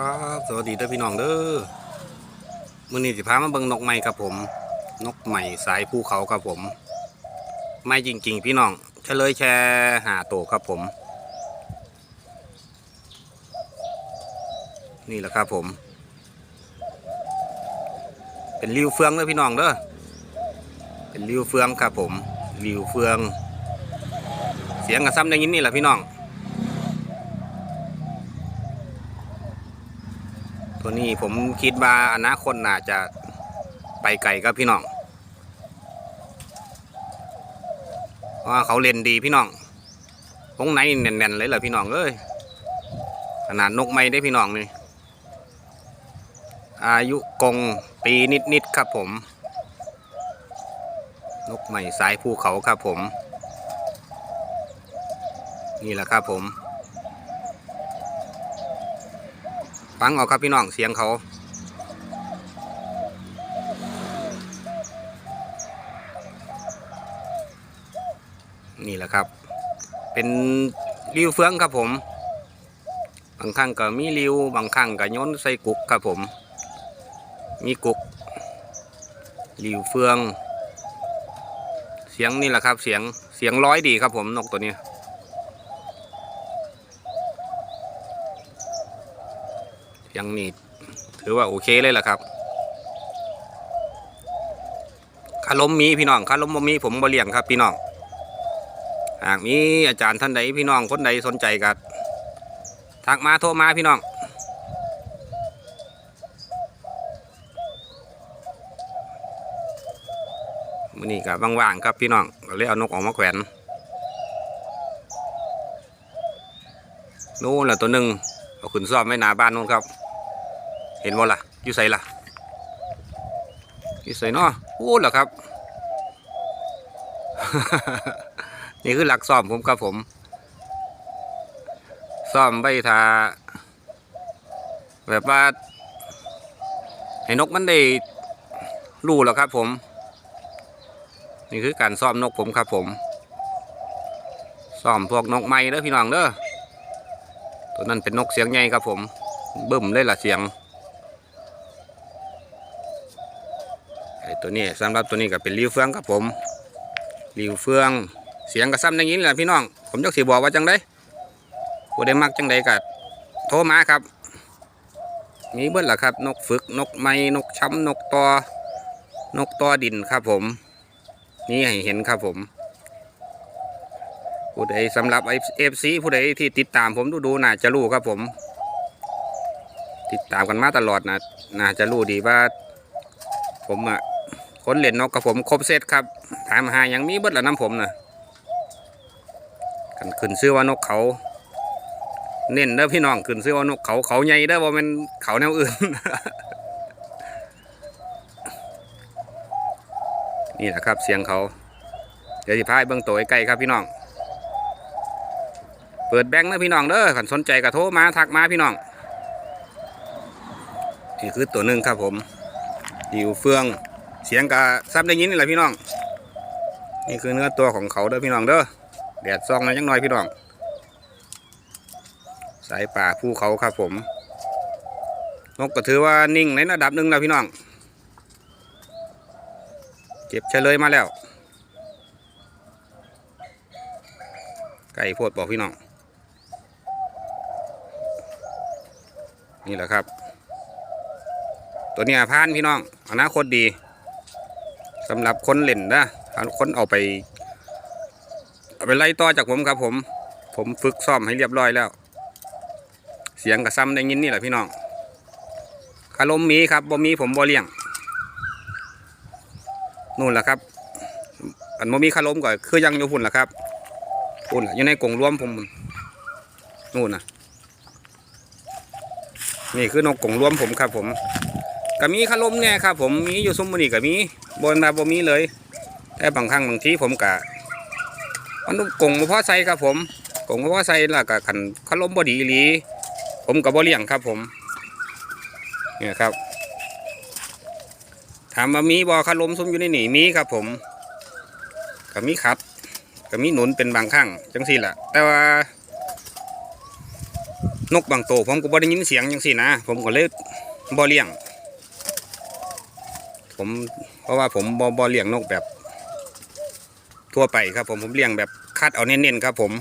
ครับสวัสดีเด้อพี่น้องเด้อมื้อนี้สิพามาเบิ่งนกใหม่ครับผม นกใหม่สายภูเขาครับผม ไม่จริง ๆ พี่น้องเฉลยแชร์หาโตวครับผม นี่แหละครับผม เป็นริวเฟืองเด้อพี่น้องเด้อเป็นริวเฟืองครับผมริวเฟือง เสียงกระซ้ำได้ยินนี่แหละพี่น้อง ตัวนี้ผมคิดว่าอนาคตน่าจะไปไกลครับพี่น้องเพราะว่าเขาเล่นดีพี่น้องวงในแน่นๆเลยเหรอพี่น้องเอ้ยขนาดนกไม่ได้พี่น้องนี่อายุกงปีนิดๆครับผม นกใหม่สายภูเขาครับผม นี่แหละครับผม ฟังเอาครับพี่น้องเสียงเขานี่แหละครับ เป็นริวเฟืองครับผม บางครั้งก็มีริวบางครั้งก็ย้นใส่กุกครับผม มีกุกริวเฟือง เสียงนี่แหละครับ เสียงเสียงร้อยดีครับผมนกตัวนี้ ยังนี่ถือว่าโอเคเลยล่ะครับคาลมมีพี่น้องคาลมบ่มีผมบ่เลี้ยงครับ พี่น้องหากมีอาจารย์ท่านใดพี่น้องคนใดสนใจกัทักมาโทรมาพี่น้องมือนี้ก็ว่างๆครับพี่น้องก็เลยเอานกออกมาแขวนนู่นแหละตัวหนึ่งเอาขึ้นซ่อมไว้หน้าบ้านนู่นครับ เห็นบ่ล่ะอยู่ใส่ล่ะอยู่ใส่เนาะโอ้เหรอครับ นี่คือหลักซ่อมผมครับผม ซ่อมใบทาแบบว่าให้นกมันได้รู้แล้วครับผม นี่คือการซ่อมนกผมครับผมซ่อมพวกนกไม้เด้อพี่น้องเด้อตัวนั้นเป็นนกเสียงใหญ่ครับผม บึ้มเลยล่ะเสียง ไอ้ตัวนี้สำหรับตัวนี้ก็เป็นริวเฟืองครับผมริวเฟืองเสียงกระซ้ำอย่างนี้แหละพี่น้อง ผมจะสีบอกว่าจังไดผู้ได้มักจังไดก็โทรมาครับมีเบิ้ลล่ะครับ นกฝึกนกไม้นกช้ำนกตอนกตอดินครับผม นี่ให้เห็นครับผมผู้ใดสำหรับไอเอฟซีผู้ใดที่ติดตามผมดูดูน่าจะรู้ครับผม ติดตามกันมาตลอดนะน่าจะรู้ดีว่า ผมอะ คนเล่นนกกับผมครบเซตครับ ถามหายังมีเบิดละน้ำผมนะกันขึ้นซื้อว่านกเขา เน้นเด้อพี่น้องขึ้นซื้อว่านกเขาเขาใหญ่เด้อว่ามันเขาแนวอื่น นี่แหละครับเสียงเขา เดี๋ยวสิพายเบื้องตัวใกล้ครับพี่น้อง เปิดแบงค์นะพี่น้องเด้อขันสนใจก็โทรมาทักมาพี่น้อง นี่คือตัวหนึ่งครับผมดิวเฟือง เสียงกะซ้ำได้ยินนี่แหละพี่น้อง นี่คือเนื้อตัวของเขาเด้อพี่น้องเด้อแดดซองหนะยังน้อยพี่น้อง สายป่าภูเขาครับผมนกก็ถือว่านิ่งในระดับหนึ่งแล้วพี่น้อง เก็บเฉลยมาแล้ว ไก่โพดบอกพี่น้อง นี่แหละครับ ตัวนี้พานพี่น้อง อนาคตดี สำหรับคนเล่นนะคนเอาไปเอาไปไล่ต่อจากผมครับ ผม ผมฝึกซ้อมให้เรียบร้อยแล้ว เสียงกระซ้ำได้ยินนี่แหละพี่น้องคารมมีครับบ่มีผมบ่เลี้ยงนู่นแหละครับอันบ่มีคารมก็คือยังอยู่พุ่นแหละครับพุ่นอยู่ในกรงรวมผมนู่นนะนี่คือนกกงรวมผมครับผม ก็มีขลมเนี่ยครับผมมีอยู่ซุ้มมือนี่ก็มีบนมาบ่มีเลย แต่บางครั้งบางทีผมกะมันกงบ่พอใส่ครับผมกงบ่พอใส่แล้วก็ขันขลมบ่ดีหลีผมกับบ่เลี้ยงครับผมเนี่ยครับถามว่ามีบ่ขลมซุ้มอยู่ในนี่มีครับ ผมก็มีขัดก็มีหนุนเป็นบางครั้งจังสี่แหละแต่ว่านกบางตัวผมก็บ่ได้ยินเสียงจังซี่นะผมก็เลยบ่เลี้ยง ผมเพราะว่าผมบ่บ่เลี้ยงนกแบบ ทั่วไปครับ ผมผมเลี้ยงแบบคัดเอาเน้นๆครับ ผม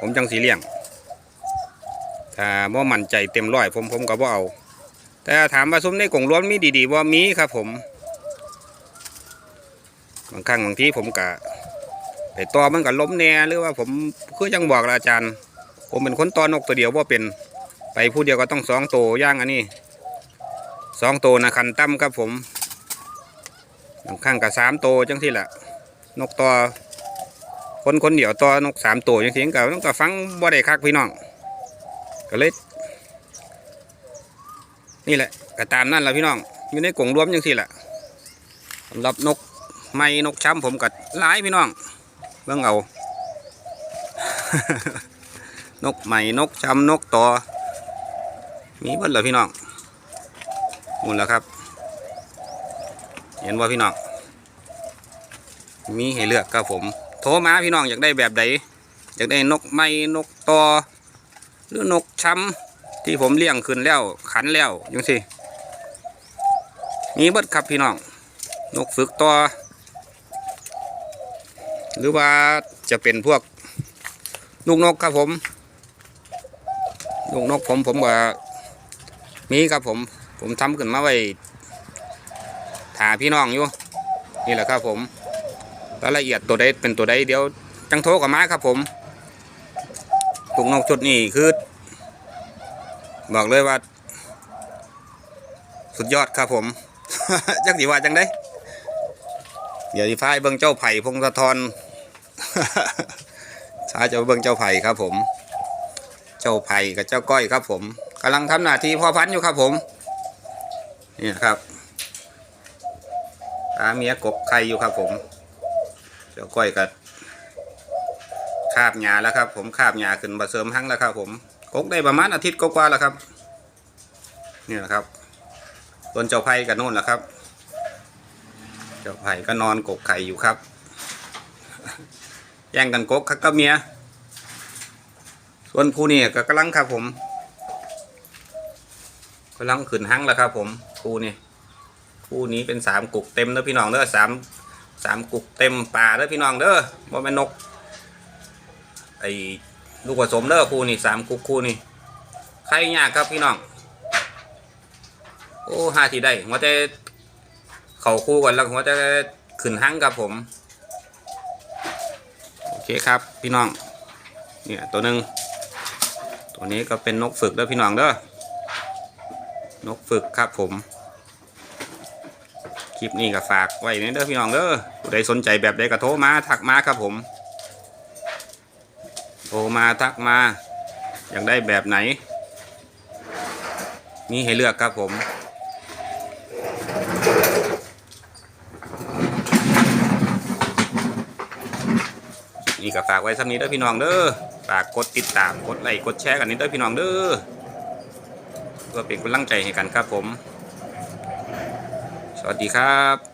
ผมจังสีเลี้ยงถ้าบ่มั่นใจเต็มร้อยผมผมก็บ่เอา แต่ถามว่าซุ้มในกรงล้วนมีดีๆว่ามีครับ ผมบางครั้งบางทีผมกะไปตอมันก็ล้มแน่หรือว่าผมคือยังบอกอาจารย์ ผมเป็นคนตอนกตัวเดียวว่าเป็น ไปผู้เดียวก็ต้องสองตัวย่างอันนี้สองตัวนะคันตั้มครับผม บางครั้งก็สามตัวจังที่แหละนกตัวคนคนเดียวตัวนกสามตัวจังที่ก็มันก็ฟังบ่ได้คักพี่น้องก็เลยนี่แหละก็ตามนั่นแหละพี่น้องอยู่ในกรงรวมจังที่แหละสำหรับนกไม้นกช้ำผมก็หลายพี่น้องเบิ่งเอา นกใหม่นกช้ำนกต่อมีเบิดเหรอพี่น้องหมดแล้วครับ เห็นว่าพี่น้องมีให้เลือกครับผม โทรมาพี่น้องอยากได้แบบใดอยากได้นกไม้นกตอหรือนกช้ำที่ผมเลี้ยงขึ้นแล้วขันแล้วยังสิมีเบิดครับพี่น้อง นกฝึกตอหรือว่าจะเป็นพวกลูกนกครับผม ลูกนกผมผมว่ามีครับผม ผมทำขึ้นมาไว้ ถาพี่น้องอยู่นี่แหละครับผมรายละเอียดตัวใดเป็นตัวใดเดี๋ยวจังโทรกับมาครับผมลูกนกชุดนี้คือ บอกเลยว่า สุดยอดครับผมจักสีว่าจังได้เดี๋ยวที่ฟ้ายเบิ่งเจ้าไผ่พงศธรช้าจะเบิ่งเจ้าไผ่ครับผม เจ้าไผ่กับเจ้าก้อยครับผมกำลังทำหน้าที่พ่อพันธุ์อยู่ครับผม นี่ครับาเมียกบไข่อยู่ครับผมเจ้าก้อยกับคาบหญ้าแล้วครับ ผมคาบหญ้าขึ้นมาเสริมหั่งแล้วครับ ผมกกได้ประมาณอาทิตย์กว่าแล้วครับนี่แหละครับส่วนเจ้าไผ่กับโน่นแหละครับ เจ้าไผ่ก็นอนกกไข่อยู่ครับแย่งกันกกคักกับเมียส่วนผู้นี่ก็กำลังครับผมกำลังขึ้นหั่งแล้วครับ ผมผู้นี่ ผู้นี้เป็นสามกุกเต็มเด้อพี่น้องเด้อสามสามกุกเต็มป่าเด้อพี่น้องเด้อว่แม่นนกไอ้ลูกผสมเด้อคู่นี่สามกุกคู่นี่ใครยากครับพี่น้องโอ้ห้าทีได้หัวแต่เข่าคู่กันแล้วหัวแต่ขึ้นหั่งครับผม โอเคครับพี่น้องเนี่ยตัวหนึ่งตัวนี้ก็เป็นนกฝึกเด้อพี่น้องเด้อนกฝึกครับผม ลิปนี้ก็ฝากไว้ในี่เด้อพี่น้องเด้อผู้ใดสนใจแบบใดก็โทรมาทักมาครับผม โทรมาทักมา อยากได้แบบไหนมีให้เลือกครับผมนี่ก็ฝากไว้สักนี้เด้อพี่น้องเด้อ ฝากกดติดตาม กดไลค์ กดแชร์กันนี้เด้อพี่น้องเด้อ เพื่อเป็นกำลังใจให้กันครับผม วัสดีครับ